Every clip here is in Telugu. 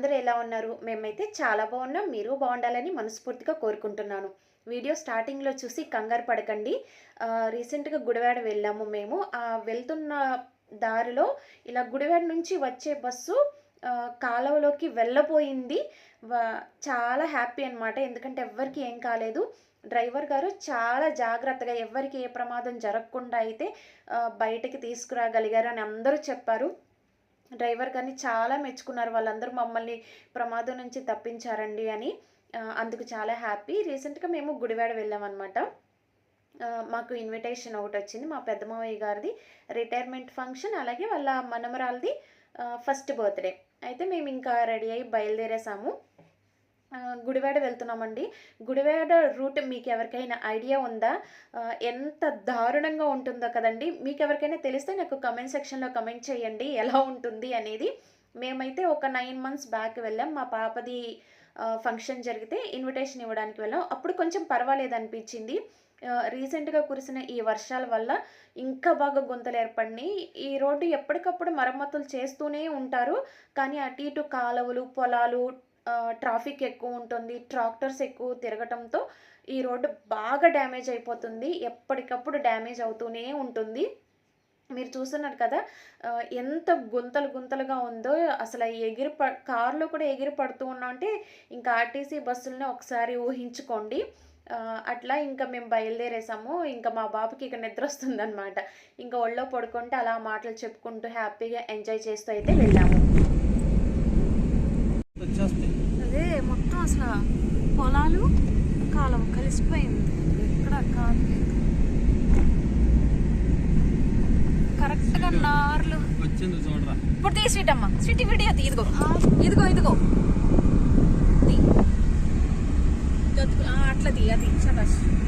అందరూ ఎలా ఉన్నారు? మేమైతే చాలా బాగున్నాం. మీరు బాగుండాలని మనస్ఫూర్తిగా కోరుకుంటున్నాను. వీడియో స్టార్టింగ్లో చూసి కంగారు పడకండి. రీసెంట్గా గుడివాడ వెళ్ళాము మేము. ఆ వెళ్తున్న దారిలో ఇలా గుడివాడ నుంచి వచ్చే బస్సు కాలువలోకి వెళ్ళబోయింది. చాలా హ్యాపీ అన్నమాట. ఎందుకంటే ఎవ్వరికి ఏం కాలేదు. డ్రైవర్ గారు చాలా జాగ్రత్తగా ఎవ్వరికి ఏ ప్రమాదం జరగకుండా అయితే బయటకి తీసుకురాగలిగారు అని అందరూ చెప్పారు. డ్రైవర్ కానీ చాలా మెచ్చుకున్నారు. వాళ్ళందరూ మమ్మల్ని ప్రమాదం నుంచి తప్పించారండి అని అందుకు చాలా హ్యాపీ. రీసెంట్గా మేము గుడివాడ వెళ్ళామన్నమాట. మాకు ఇన్విటేషన్ ఒకటి వచ్చింది. మా పెద్దమావయ్య గారిది రిటైర్మెంట్ ఫంక్షన్ అలాగే వాళ్ళ మనమరాలది ఫస్ట్ బర్త్డే. అయితే మేము ఇంకా రెడీ అయ్యి బయలుదేరేసాము. గుడివాడ వెళ్తున్నామండి. గుడివాడ రూట్ మీకు ఎవరికైనా ఐడియా ఉందా? ఎంత దారుణంగా ఉంటుందో కదండి. మీకు ఎవరికైనా తెలిస్తే నాకు కమెంట్ సెక్షన్లో కమెంట్ చేయండి. ఎలా ఉంటుంది అనేది. మేమైతే ఒక నైన్ మంత్స్ బ్యాక్ వెళ్ళాం. మా పాపది ఫంక్షన్ జరిగితే ఇన్విటేషన్ ఇవ్వడానికి వెళ్ళాం. అప్పుడు కొంచెం పర్వాలేదు అనిపించింది. రీసెంట్గా కురిసిన ఈ వర్షాల వల్ల ఇంకా బాగా గుంతలు ఏర్పడినాయి. ఈ రోడ్డు ఎప్పటికప్పుడు మరమ్మతులు చేస్తూనే ఉంటారు. కానీ అటు ఇటు కాలువలు పొలాలు ట్రాఫిక్ ఎక్కువ ఉంటుంది ట్రాక్టర్స్ ఎక్కువ తిరగటంతో ఈ రోడ్డు బాగా డ్యామేజ్ అయిపోతుంది ఎప్పటికప్పుడు డ్యామేజ్ అవుతూనే ఉంటుంది. మీరు చూస్తున్నారు కదా ఎంత గుంతలు గుంతలుగా ఉందో అసలు ఎగిరి ప కారులో కూడా ఎగిరి పడుతూ ఉన్నాం అంటే ఇంకా ఆర్టీసీ బస్సులని ఒకసారి ఊహించుకోండి. అట్లా ఇంకా మేము బయలుదేరేసాము ఇంకా మా బాబుకి ఇక నిద్ర వస్తుందన్నమాట. ఇంకా ఒళ్ళో పడుకుంటే అలా మాటలు చెప్పుకుంటూ హ్యాపీగా ఎంజాయ్ చేస్తూ అయితే వెళ్ళాము. మొత్తం అసలు పొలాలు కాలం కలిసిపోయింది. ఎక్కడ కాదు. కరెక్ట్గా నార్లు. వచ్చింది చూడరా. ఇప్పుడు తీ స్వీట్ అమ్మ స్వీట్ వీడియో ఇదిగో. ఇదిగో ఇదిగో. అట్లా తీ అది శబాష్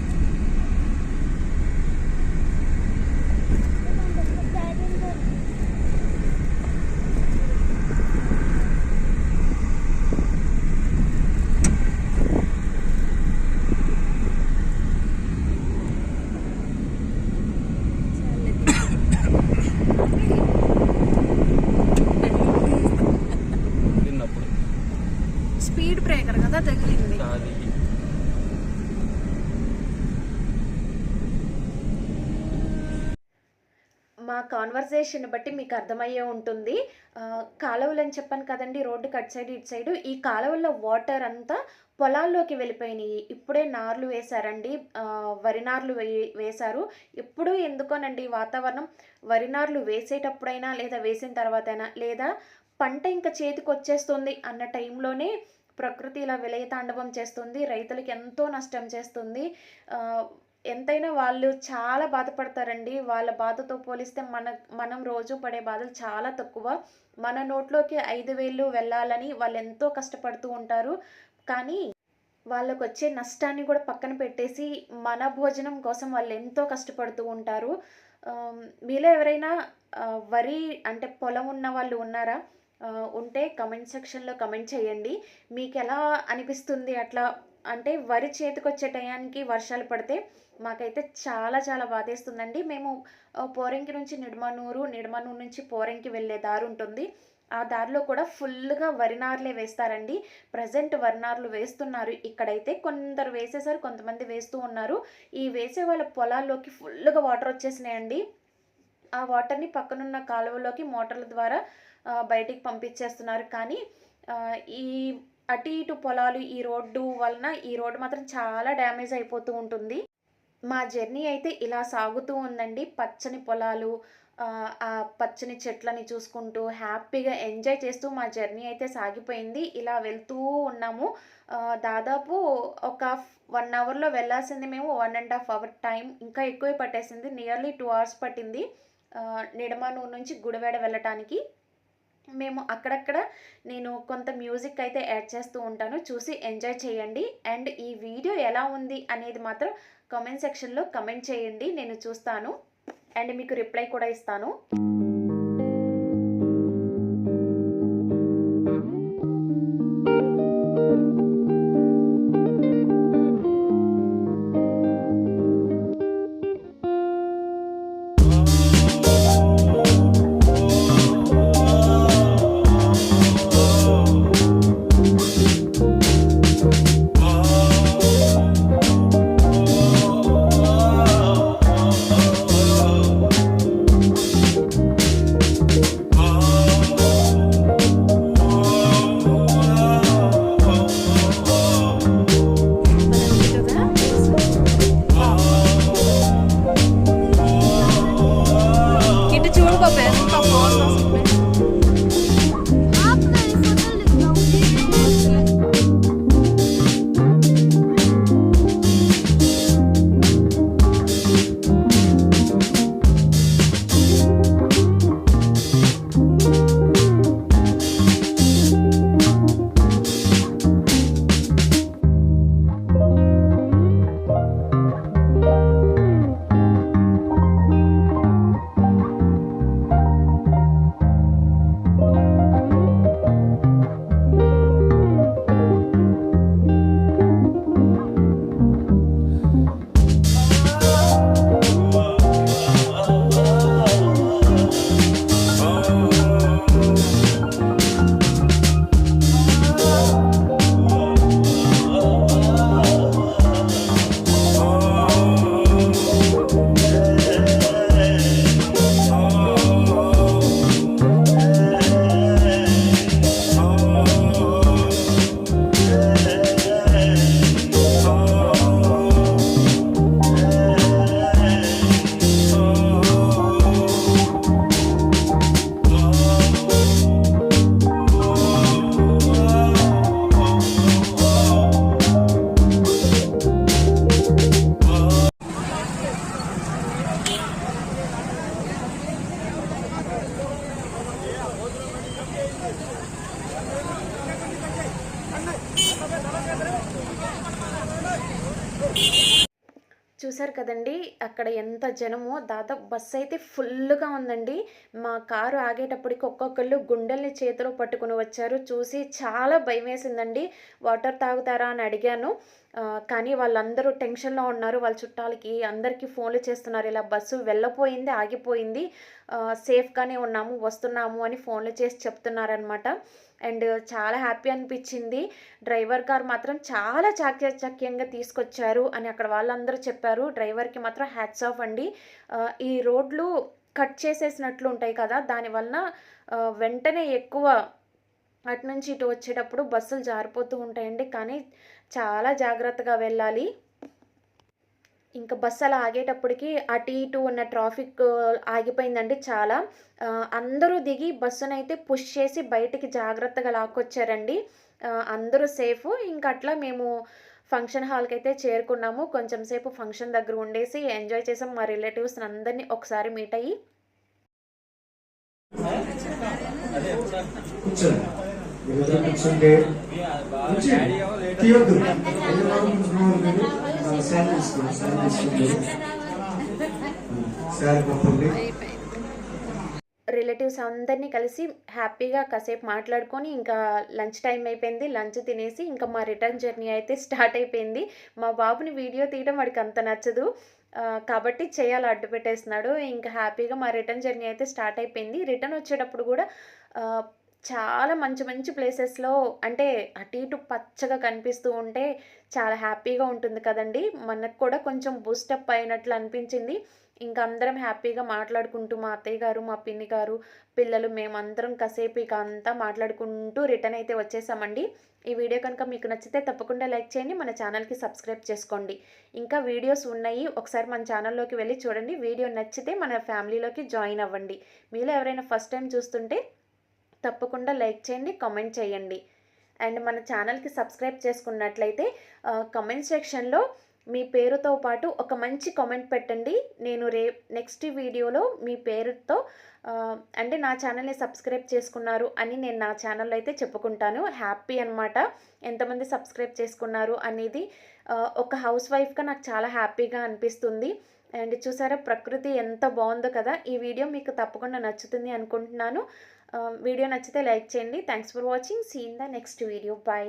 మా కాన్వర్జేషన్ బట్టి మీకు అర్థమయ్యే ఉంటుంది. కాలువలు అని చెప్పాను కదండి రోడ్డు కట్ సైడ్ ఇటు సైడ్. ఈ కాలువల్లో వాటర్ అంతా పొలాల్లోకి వెళ్ళిపోయినాయి. ఇప్పుడే నార్లు వేశారండి. వరి నార్లు వే వేశారు. ఎప్పుడూ ఎందుకోనండి వాతావరణం వరి నార్లు వేసేటప్పుడైనా లేదా వేసిన తర్వాతైనా లేదా పంట ఇంకా చేతికి వచ్చేస్తుంది అన్న టైంలోనే ప్రకృతి ఇలా విలయతాండవం చేస్తుంది. రైతులకి ఎంతో నష్టం చేస్తుంది. ఎంతైనా వాళ్ళు చాలా బాధపడతారండి. వాళ్ళ బాధతో పోలిస్తే మన మనం రోజు పడే బాధలు చాలా తక్కువ. మన నోట్లోకి ఐదు వేలు వెళ్ళాలని వాళ్ళు ఎంతో కష్టపడుతూ ఉంటారు. కానీ వాళ్ళకు వచ్చే నష్టాన్ని కూడా పక్కన పెట్టేసి మన భోజనం కోసం వాళ్ళు ఎంతో కష్టపడుతూ ఉంటారు. మీలో ఎవరైనా వరి అంటే పొలం ఉన్న వాళ్ళు ఉన్నారా? ఉంటే కమెంట్ సెక్షన్లో కమెంట్ చేయండి. మీకు ఎలా అనిపిస్తుంది అట్లా అంటే వరి చేతికొచ్చే టయానికి వర్షాలు పడితే మాకైతే చాలా చాలా బాధేస్తుందండి. మేము పోరంకి నుంచి నిడమనూరు నిడమనూరు నుంచి పోరంకి వెళ్ళే దారి ఉంటుంది. ఆ దారిలో కూడా ఫుల్గా వరినార్లే వేస్తారండి. ప్రజెంట్ వరినార్లు వేస్తున్నారు. ఇక్కడైతే కొందరు వేసేసారు కొంతమంది వేస్తూ ఉన్నారు. ఈ వేసే వాళ్ళ పొలాల్లోకి ఫుల్గా వాటర్ వచ్చేసినాయండి. ఆ వాటర్ని పక్కనున్న కాలువలోకి మోటార్ల ద్వారా బయటికి పంపించేస్తున్నారు. కానీ ఈ అటు ఇటు పొలాలు ఈ రోడ్డు వలన ఈ రోడ్డు మాత్రం చాలా డ్యామేజ్ అయిపోతూ ఉంటుంది. మా జర్నీ అయితే ఇలా సాగుతూ ఉందండి. పచ్చని పొలాలు ఆ, పచ్చని చెట్లని చూసుకుంటూ హ్యాపీగా ఎంజాయ్ చేస్తూ మా జర్నీ అయితే సాగిపోయింది. ఇలా వెళ్తూ ఉన్నాము. దాదాపు ఒక వన్ అవర్లో వెళ్ళాల్సింది మేము. One and half hour time ఇంకా ఎక్కువే పట్టేసింది. నియర్లీ టూ అవర్స్ పట్టింది. నిడమానూరు నుంచి గుడివాడ వెళ్ళటానికి. మేము అక్కడక్కడ నేను కొంత మ్యూజిక్ అయితే యాడ్ చేస్తూ ఉంటాను. చూసి ఎంజాయ్ చేయండి. అండ్ ఈ వీడియో ఎలా ఉంది అనేది మాత్రం కామెంట్ సెక్షన్లో కమెంట్ చేయండి. నేను చూస్తాను. అండ్ మీకు రిప్లై కూడా ఇస్తాను. Popper. చూసారు కదండీ! అక్కడ ఎంత జనమో దాదాపు బస్సు అయితే ఫుల్లుగా ఉందండి. మా కారు ఆగేటప్పటికి ఒక్కొక్కళ్ళు గుండెల్ని చేతిలో పట్టుకొని వచ్చారు. చూసి చాలా భయమేసిందండి. వాటర్ తాగుతారా అని అడిగాను. కానీ వాళ్ళందరూ టెన్షన్‌లో ఉన్నారు. వాళ్ళ చుట్టాలకి అందరికీ ఫోన్‌లు చేస్తున్నారు. ఇలా బస్సు వెళ్ళపోయింది, ఆగిపోయింది. సేఫ్‌గానే ఉన్నాము, వస్తున్నాము అని ఫోన్‌లు చేసి చెప్తున్నారనమాట. అండ్ చాలా హ్యాపీ అనిపించింది డ్రైవర్ గారు మాత్రం చాలా చాకచక్యంగా తీసుకొచ్చారు అని అక్కడ వాళ్ళందరూ చెప్పారు. డ్రైవర్‌కి మాత్రం హ్యాట్స్ ఆఫ్ అండి. ఈ రోడ్లు కట్ చేసేసినట్లు ఉంటాయి కదా! దానివలన వెంటనే ఎక్కువ అటు నుంచి ఇటు వచ్చేటప్పుడు బస్సులు జారిపోతూ ఉంటాయండి. కానీ చాలా జాగ్రత్తగా వెళ్ళాలి. ఇంక బస్సు అలా ఆగేటప్పటికి అటు ఇటు ఉన్న ట్రాఫిక్ ఆగిపోయిందండి చాలా. అందరూ దిగి బస్సునైతే పుష్ చేసి బయటికి జాగ్రత్తగా లాక్కొచ్చారండి. అందరూ సేఫు. ఇంక అట్లా మేము ఫంక్షన్ హాల్‌కైతే చేరుకున్నాము. కొంచెం సేపు ఫంక్షన్ దగ్గర ఉండేసి ఎంజాయ్ చేసాం. మా రిలేటివ్స్‌ని అందరిని ఒకసారి మీట్ అయ్యి కూర్చోండి సార్ తీసుకోండి తీసుకోండి పంపండి రిలేటివ్స్ అందరినీ కలిసి హ్యాపీగా కాసేపు మాట్లాడుకొని ఇంకా లంచ్ టైం అయిపోయింది. లంచ్ తినేసి ఇంకా మా రిటర్న్ జర్నీ అయితే స్టార్ట్ అయిపోయింది. మా బాబుని వీడియో తీయడం వాడికి అంత నచ్చదు. కాబట్టి చేయాలి అడ్డు పెట్టేస్తున్నాడు. ఇంకా హ్యాపీగా మా రిటర్న్ జర్నీ అయితే స్టార్ట్ అయిపోయింది. రిటర్న్ వచ్చేటప్పుడు కూడా చాలా మంచి మంచి ప్లేసెస్‌లో అంటే అటు ఇటు పచ్చగా కనిపిస్తూ ఉంటే చాలా హ్యాపీగా ఉంటుంది కదండీ! మనకు కూడా కొంచెం బూస్టప్ అయినట్లు అనిపించింది. ఇంకా అందరం హ్యాపీగా మాట్లాడుకుంటూ మా అత్తయ్య గారు, మా పిన్ని గారు, పిల్లలు మేమందరం కాసేపు ఇక అంతా మాట్లాడుకుంటూ రిటర్న్ అయితే వచ్చేసామండి. ఈ వీడియో కనుక మీకు నచ్చితే తప్పకుండా లైక్ చేయండి. మన ఛానల్‌కి సబ్స్క్రైబ్ చేసుకోండి. ఇంకా వీడియోస్ ఉన్నాయి. ఒకసారి మన ఛానల్‌లోకి వెళ్ళి చూడండి. వీడియో నచ్చితే మన ఫ్యామిలీలోకి జాయిన్ అవ్వండి. మీలో ఎవరైనా ఫస్ట్ టైం చూస్తుంటే తప్పకుండా లైక్ చేయండి, కామెంట్ చేయండి. అండ్ మన ఛానల్‌కి సబ్స్క్రైబ్ చేసుకున్నట్లయితే కమెంట్ సెక్షన్‌లో మీ పేరుతో పాటు ఒక మంచి కామెంట్ పెట్టండి. నేను రే నెక్స్ట్ వీడియోలో మీ పేరుతో అంటే నా ఛానల్‌ని సబ్స్క్రైబ్ చేసుకున్నారు అని నేను నా ఛానల్‌లో అయితే చెప్పుకుంటాను. హ్యాపీ అనమాట. ఎంతమంది సబ్స్క్రైబ్ చేసుకున్నారు అనేది ఒక హౌస్ వైఫ్‌గా నాకు చాలా హ్యాపీగా అనిపిస్తుంది. అండ్ చూసారా ప్రకృతి ఎంత బాగుందో కదా! ఈ వీడియో మీకు తప్పకుండా నచ్చుతుంది అనుకుంటున్నాను. వీడియో నచ్చితే లైక్ చేయండి. Thanks for watching. See in the next video. Bye.